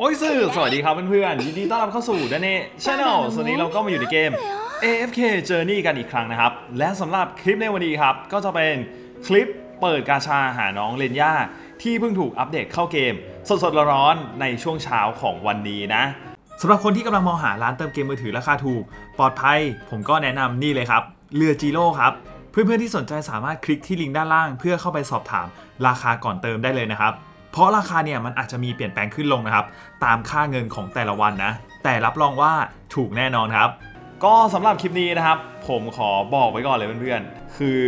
โอ้ยสื่อสวัสดีครับเพื่อนๆยินดีต้อนรับเข้าสู่ดนเน่ช n แนลส่วนนี้เราก็มาอยู่ในเกม AFK Journey กันอีกครั้งนะครับ และสำหรับคลิปในวันนี้ครับ ก็จะเป็นคลิปเปิดกาชาหาน้องเลนย่า ที่เพิ่งถูกอัปเดตเข้าเกม สดๆร้อนๆในช่วงเช้าของวันนี้นะสำหรับคนที่กำลังมองหาร้านเติมเกมมือถือราคาถูก ปลอดภัย ผมก็แนะนำนี่เลยครับเรือจีโร่ครับเพื่อนๆที่สนใจสามารถคลิกที่ลิงก์ด้านล่าง เพื่อเข้าไปสอบถามราคาก่อนเติมได้เลยนะครับ เพราะราคาเนี่ยมันอาจจะมีเปลี่ยนแปลงขึ้นลงนะครับ ตามค่าเงินของแต่ละวันนะ แต่รับรองว่าถูกแน่นอนครับ ก็สำหรับคลิปนี้นะครับ ผมขอบอกไว้ก่อนเลยเพื่อนๆ คือ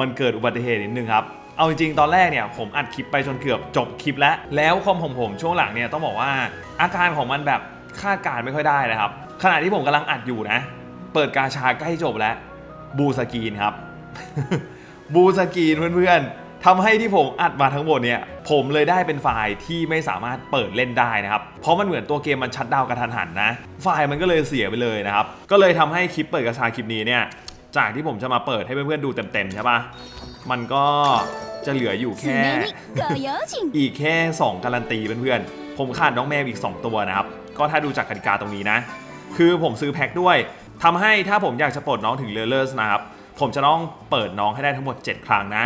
มันเกิดอุบัติเหตุนิดนึงครับเอาจริงๆ ตอนแรกเนี่ยผมอัดคลิปไปจนเกือบจบคลิปแล้ว แล้วคอมของผมช่วงหลังเนี่ยต้องบอกว่าอาการของมันแบบคาดการไม่ค่อยได้นะครับ ขณะที่ผมกำลังอัดอยู่นะ เปิดกาชาใกล้จบแล้ว บูสกีนครับ บูสกีนเพื่อนๆ ทำให้ที่ผมอัดมาทั้งหมดเนี่ยผมเลยได้เป็นไฟล์ที่ไม่สามารถเปิดเล่นได้นะครับ เพราะมันเหมือนตัวเกมมันชัดดาวกระทันหันนะ ไฟล์มันก็เลยเสียไปเลยนะครับ ก็เลยทำให้คลิปเปิดกระชาคลิปนี้เนี่ยจากที่ผมจะมาเปิดให้เพื่อนๆดูเต็มๆใช่ปะมันก็จะเหลืออยู่แค่ อีกแค่ 2 การันตีเพื่อนๆ ผมขาดน้องแมวอีก 2 ตัวนะครับ ก็ถ้าดูจากกติกาตรงนี้นะ คือผมซื้อแพ็คด้วย ทำให้ถ้าผมอยากจะปลดน้องถึงเลเลอร์สนะครับ ผมจะต้องเปิดน้องให้ได้ทั้งหมด 7 ครั้งนะ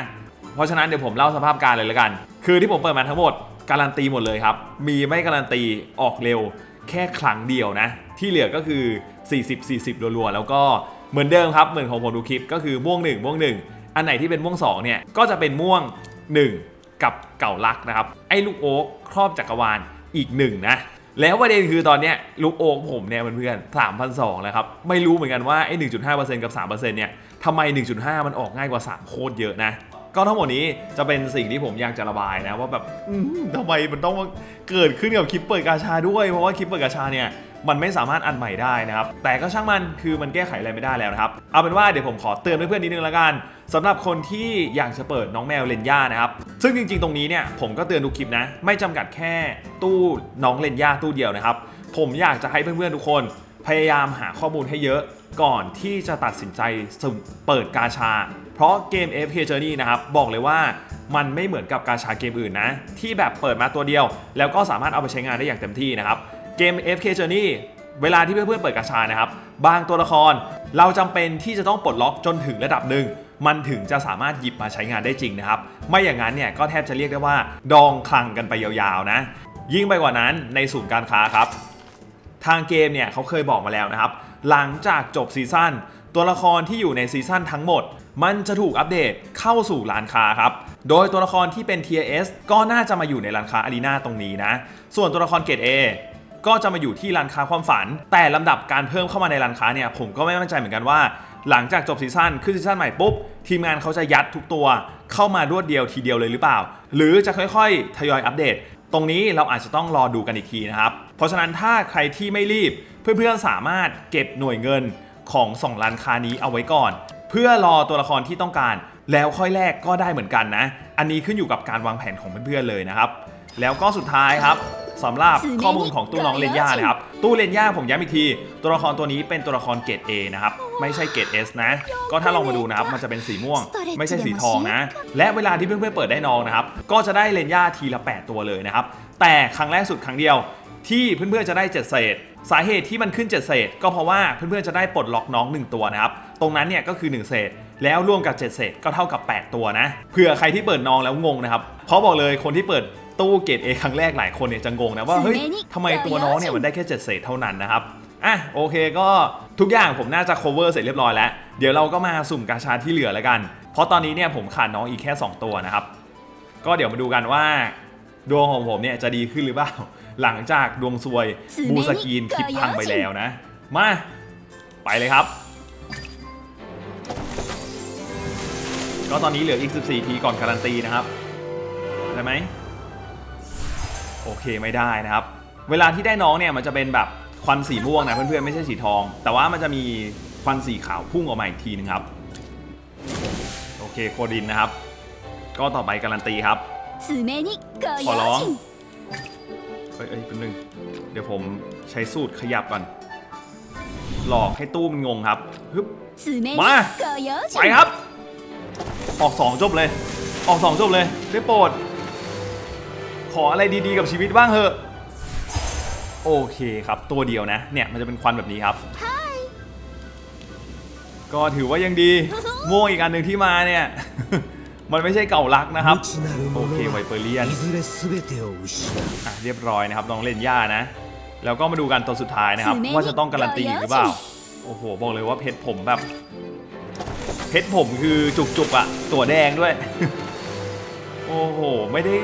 เพราะฉะนั้นเดี๋ยวผมเล่าสภาพการเลยละกัน คือที่ผมเปิดมาทั้งหมดการันตีหมดเลยครับ มีไม่การันตีออกเร็วแค่ครั้งเดียวนะ ที่เหลือก็คือ 40 40รัวๆแล้วก็เหมือนเดิมครับ เหมือนของผมดูคลิปก็คือม่วง1ม่วง1 อันไหนที่เป็นม่วง2เนี่ยก็จะเป็นม่วง 1 กับเก่าลักนะครับ ไอ้ลูกโอ๊กครอบจักรวาลอีกหนึ่งนะแล้วประเด็นคือตอนเนี้ยลูกโอ๊กผมเนี่ยเพื่อนๆ3,200แล้วครับ ไม่รู้เหมือนกันว่าไอ้1.5%กับ3%เนี่ยทำไม1.5มันออกง่ายกว่า3โคตรเยอะนะ ก็ทั้งหมดนี้จะเป็นสิ่งที่ผมอยากจะระบายนะว่าแบบทำไมมันต้องเกิดขึ้นกับคลิปเปิดกาชาด้วย เพราะว่าคลิปเปิดกาชาเนี่ยมันไม่สามารถอันใหม่ได้นะครับ แต่ก็ช่างมันคือมันแก้ไขอะไรไม่ได้แล้วนะครับ เอาเป็นว่าเดี๋ยวผมขอเตือนเพื่อนๆนิดนึงละกันสำหรับคนที่อยากจะเปิดน้องแมวเลนย่านะครับ ซึ่งจริงๆตรงนี้เนี่ยผมก็เตือนทุกคลิปนะ ไม่จำกัดแค่ตู้น้องเลนย่าตู้เดียวนะครับ ผมอยากจะให้เพื่อนๆทุกคน พยายามหาข้อมูลให้เยอะก่อนที่จะตัดสินใจเปิดกาชา เพราะเกม FK Journey นะครับ บอกเลยว่ามันไม่เหมือนกับกาชาเกมอื่นนะ ที่แบบเปิดมาตัวเดียว แล้วก็สามารถเอาไปใช้งานได้อย่างเต็มที่นะครับ เกม FK Journey เวลาที่เพื่อนๆเปิดกาชานะครับ บางตัวละครเราจำเป็นที่จะต้องปลดล็อกจนถึงระดับหนึ่ง มันถึงจะสามารถหยิบมาใช้งานได้จริงนะครับ ไม่อย่างนั้นเนี่ยก็แทบจะเรียกได้ว่า ดองคลังกันไปยาวๆนะ ยิ่งไปกว่านั้นในศูนย์การค้าครับ ทางเกมเนี่ยเขาเคยบอกมาแล้วนะครับ หลังจากจบซีซั่นตัวละครที่อยู่ในซีซั่นทั้งหมด มันจะถูกอัปเดตเข้าสู่ร้านค้าครับ โดยตัวละครที่เป็น Tier S ก็น่าจะมาอยู่ในร้านค้าอารีนาตรงนี้นะ ส่วนตัวละครเกรด A ก็จะมาอยู่ที่ร้านค้าความฝัน แต่ลำดับการเพิ่มเข้ามาในร้านค้าเนี่ยผมก็ไม่มั่นใจเหมือนกันว่า หลังจากจบซีซั่นขึ้นซีซั่นใหม่ปุ๊บ ทีมงานเขาจะยัดทุกตัวเข้ามารวดเดียวทีเดียวเลยหรือเปล่า หรือจะค่อยๆ ทยอยอัปเดต ตรงนี้เราอาจจะต้องรอดูกันอีกทีนะครับ ราะฉะนั้นถ้าใครที่ไม่รีบ เพื่อนๆสามารถเก็บหน่วยเงินของสองร้านค้านี้เอาไว้ก่อน เพื่อรอตัวละครที่ต้องการ แล้วค่อยแลกก็ได้เหมือนกันนะ อันนี้ขึ้นอยู่กับการวางแผนของเพื่อนๆเลยนะครับ แล้วก็สุดท้ายครับสำหรับข้อมูลของตู้น้องเลนย่านะครับ ตู้เลนย่าผมย้ำอีกที ตัวละครตัวนี้เป็นตัวละครเกรด A นะครับ ไม่ใช่เกรด S นะ ก็ถ้าลองมาดูนะครับ มันจะเป็นสีม่วง ไม่ใช่สีทองนะ และเวลาที่เพื่อนๆเปิดได้น้องนะครับ ก็จะได้เลนย่าทีละ 8 ตัวเลยนะครับ แต่ครั้งแรกสุดครั้งเดียว ที่เพื่อนๆจะได้7เศษ สาเหตุที่มันขึ้น7เศษ ก็เพราะว่าเพื่อนๆจะได้ปลดล็อกน้อง 1 ตัวนะครับ ตรงนั้นเนี่ยก็คือ 1 เศษ แล้วรวมกับ 7 เศษก็เท่ากับ 8 ตัวนะ เผื่อใครที่เปิดน้องแล้วงงนะครับเพราะบอกเลยคนที่เปิดตู้เกรด A ครั้งแรกหลายคนเนี่ยจะงงนะว่าเฮ้ยทำไมตัวน้องเนี่ยมันได้แค่7เศษเท่านั้นนะครับอะโอเคก็ทุกอย่างผมน่าจะ cover เสร็จเรียบร้อยแล้ว เดี๋ยวเราก็มาสุ่มกาชาที่เหลือแล้วกัน เพราะตอนนี้เนี่ยผมขาดน้องอีกแค่ 2 ตัวนะครับ ก็เดี๋ยวมาดูกันว่า ดวงของผมเนี่ยจะดีขึ้นหรือเปล่า หลังจากดวงซวยบูสกีนคลิปพังไปแล้วนะ มา ไปเลยครับ ก็ตอนนี้เหลืออีก 14 ทีก่อนการันตีนะครับ ได้ไหม โอเคไม่ได้นะครับ เวลาที่ได้น้องเนี่ยมันจะเป็นแบบควันสีม่วงนะเพื่อนๆไม่ใช่สีทอง แต่ว่ามันจะมีควันสีขาวพุ่งออกมาอีกทีนึงครับ โอเคโคดินนะครับ ก็ต่อไปการันตีครับขอร้อง เอ้ยแป๊บนึง เดี๋ยวผมใช้สูตรขยับก่อน หลอกให้ตู้มันงงครับฮึบมา ไปครับ ออกสองจบเลย ออกสองจบเลย ได้โปรด ขออะไรดีๆกับชีวิตบ้างเถอะ โอเคครับ ตัวเดียวนะ เนี่ยมันจะเป็นควันแบบนี้ครับ ก็ถือว่ายังดีม่วงอีกอันหนึ่งที่มาเนี่ย มันไม่ใช่เก่ารักนะครับ โอเคไวเปอร์เลียนเรียบร้อยนะครับน้องเล่นย่านะ แล้วก็มาดูกันตัวสุดท้ายนะครับ ว่าจะต้องการันตีหรือเปล่า โอ้โห บอกเลยว่าเพชรผมแบบ เพชรผมคือจุกจุกอะ ตัวแดงด้วย โอ้โห ไม่ได้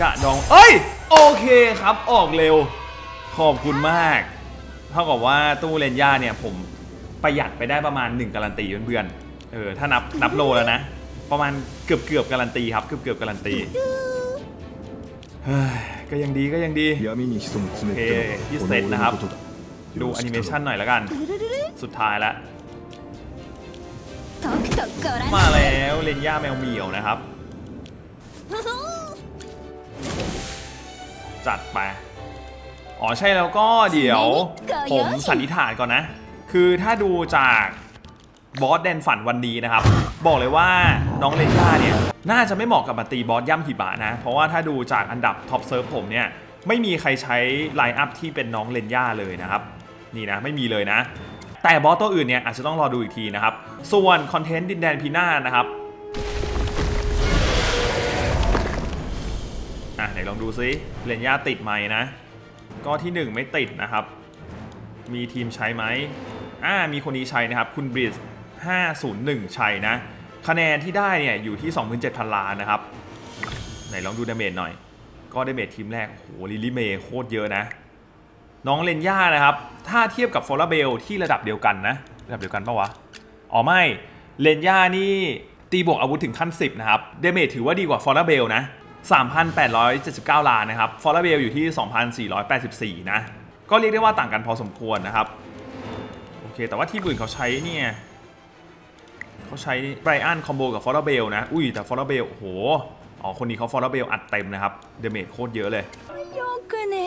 กะดอง เอ้ย โอเคครับ ออกเร็ว ขอบคุณมาก เท่ากับว่าตู้เลนย่าเนี่ยผมประหยัดไปได้ประมาณ 1 การันตีเพื่อนเออ ถ้านับนับโลแล้วนะ ประมาณเกือบเกือบการันตีครับเกือบเกือบการันตีเฮ้ยก็ยังดีก็ยังดีโอเคที่เซตนะครับ ดูแอนิเมชันหน่อยแล้วกัน สุดท้ายละมาแล้วเลนย่าแมวเหมียวนะครับ จัดไปอ๋อใช่แล้วก็เดี๋ยว ผมสันนิษฐานก่อนนะ คือถ้าดูจาก บอสแดนฝันวันนี้นะครับ บอกเลยว่าน้องเลนยาเนี่ย น่าจะไม่เหมาะกับมาตีบอสย่ำหิบะนะ เพราะว่าถ้าดูจากอันดับท็อปเซิร์ฟผมเนี่ย ไม่มีใครใช้ไลน์อัพที่เป็นน้องเลนย่าเลยนะครับ นี่นะไม่มีเลยนะ แต่บอสตัวอื่นเนี่ยอาจจะต้องรอดูอีกทีนะครับ ส่วนคอนเทนต์ดินแดนพีนานะครับอะไหนลองดูซิเลนย่าติดไหมนะ ก็ที่ 1 ไม่ติดนะครับ มีทีมใช้ไหมอ่ามีคนนี้ใช้นะครับ คุณบริส 501ใช้นะ คะแนนที่ได้เนี่ยอยู่ที่ 27,000 ล้านนะครับ ไหนลองดูดาเมจหน่อย ก็ดาเมจทีมแรก โหลิลิเมย์โคตรเยอะนะ น้องเลนย่านะครับ ถ้าเทียบกับฟอร์เบลที่ระดับเดียวกันนะ ระดับเดียวกันปะวะ อ๋อไม่ เลนย่านี่ตีบวกอาวุธถึงขั้น 10 นะครับเดเมจถือว่าดีกว่าฟอร์เบลนะ 3,879 ล้านนะครับ ฟอร์เบลอยู่ที่ 2,484 นะ ก็เรียกได้ว่าต่างกันพอสมควรนะครับ โอเค แต่ว่าที่อื่นเขาใช้เนี่ย เขาใช้ไบรอันคอมโบกับฟอร์เบลนะ อุ้ยแต่ฟอร์เบลโหอ๋อคนนี้เขาฟอร์เบลอัดเต็มนะครับเดเมจโคตรเยอะเลย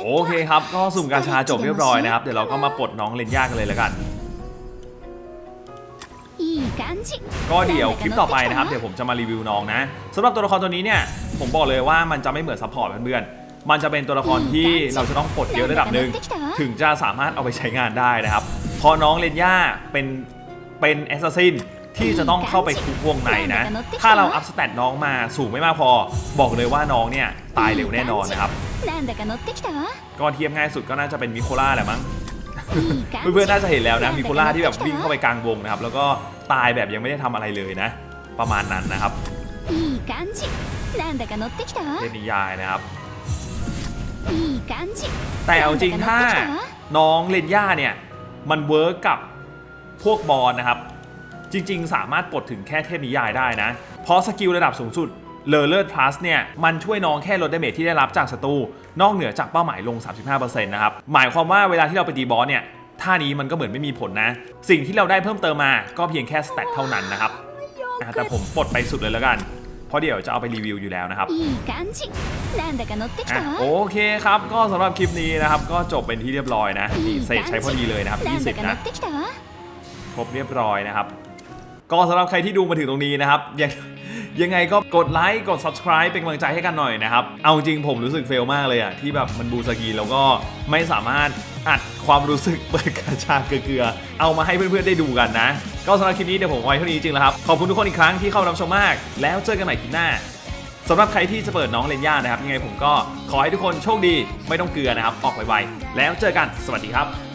โอเคครับ ก็สุ่มกาชาจบเรียบร้อยนะครับ เดี๋ยวเราก็มาปลดน้องเลนยากันเลยแล้วกันก็เดี๋ยวคลิปต่อไปนะครับ เดี๋ยวผมจะมารีวิวน้องนะสำหรับตัวละครตัวนี้เนี่ย ผมบอกเลยว่ามันจะไม่เหมือนซัพพอร์ตเพื่อนๆมันจะเป็นตัวละครที่เราจะต้องปลดเยอะระดับหนึ่งถึงจะสามารถเอาไปใช้งานได้นะครับ พอน้องเลนย่าเป็นเป็นแอสซัสซิน ที่จะต้องเข้าไปคุกวงในนะ ถ้าเราอัพสแตทน้องมาสูงไม่มากพอ บอกเลยว่าน้องเนี่ยตายเร็วแน่นอนนะครับก็เทียบง่ายสุดก็น่าจะเป็นมิโคล่าแหละมั้งเพื่อนๆน่าจะเห็นแล้วนะมิโคล่าที่แบบวิ่งเข้าไปกลางวงนะครับ แล้วก็ตายแบบยังไม่ได้ทำอะไรเลยนะ ประมาณนั้นนะครับเป็นนิยายนะครับแต่เอาจริงถ้าน้องเลนย่าเนี่ย มันเวิร์กกับพวกบอลนะครับ จริง ๆ สามารถปลดถึงแค่เทพนิยายได้นะ เพราะสกิลระดับสูงสุดเลอเลิร์ดพลัสเนี่ย มันช่วยน้องแค่ลดเดเมจที่ได้รับจากศัตรูนอกเหนือจากเป้าหมายลง 35%นะครับ หมายความว่าเวลาที่เราไปตีบอสเนี่ยท่านี้มันก็เหมือนไม่มีผลนะ สิ่งที่เราได้เพิ่มเติมมาก็เพียงแค่สเตตเท่านั้นนะครับแต่ผมปลดไปสุดเลยแล้วกัน เพราะเดี๋ยวจะเอาไปรีวิวอยู่แล้วนะครับโอเคครับ ก็สำหรับคลิปนี้นะครับ ก็จบเป็นที่เรียบร้อยนะนี่เสร็จใช้พอดีเลยนะครับ 20 นะครบเรียบร้อยนะครับ ก็สำหรับใครที่ดูมาถึงตรงนี้นะครับยังยังไงก็กดไลค์กด subscribe เป็นกำลังใจให้กันหน่อยนะครับ เอาจริงผมรู้สึกเฟลมากเลยอะที่แบบมันบูสกีแล้วก็ไม่สามารถอัดความรู้สึกเปิดกาชาเกลือ เอามาให้เพื่อนๆได้ดูกันนะ ก็สำหรับคลิปนี้เดี๋ยวผมไว้เท่านี้จริงแล้วครับ ขอบคุณทุกคนอีกครั้งที่เข้ารับชมมาก แล้วเจอกันใหม่คลิปหน้าสำหรับใครที่จะเปิดน้องเลนย่านะครับยังไงผมก็ขอให้ทุกคนโชคดีไม่ต้องเกลือนะครับออกไวๆแล้วเจอกันสวัสดีครับ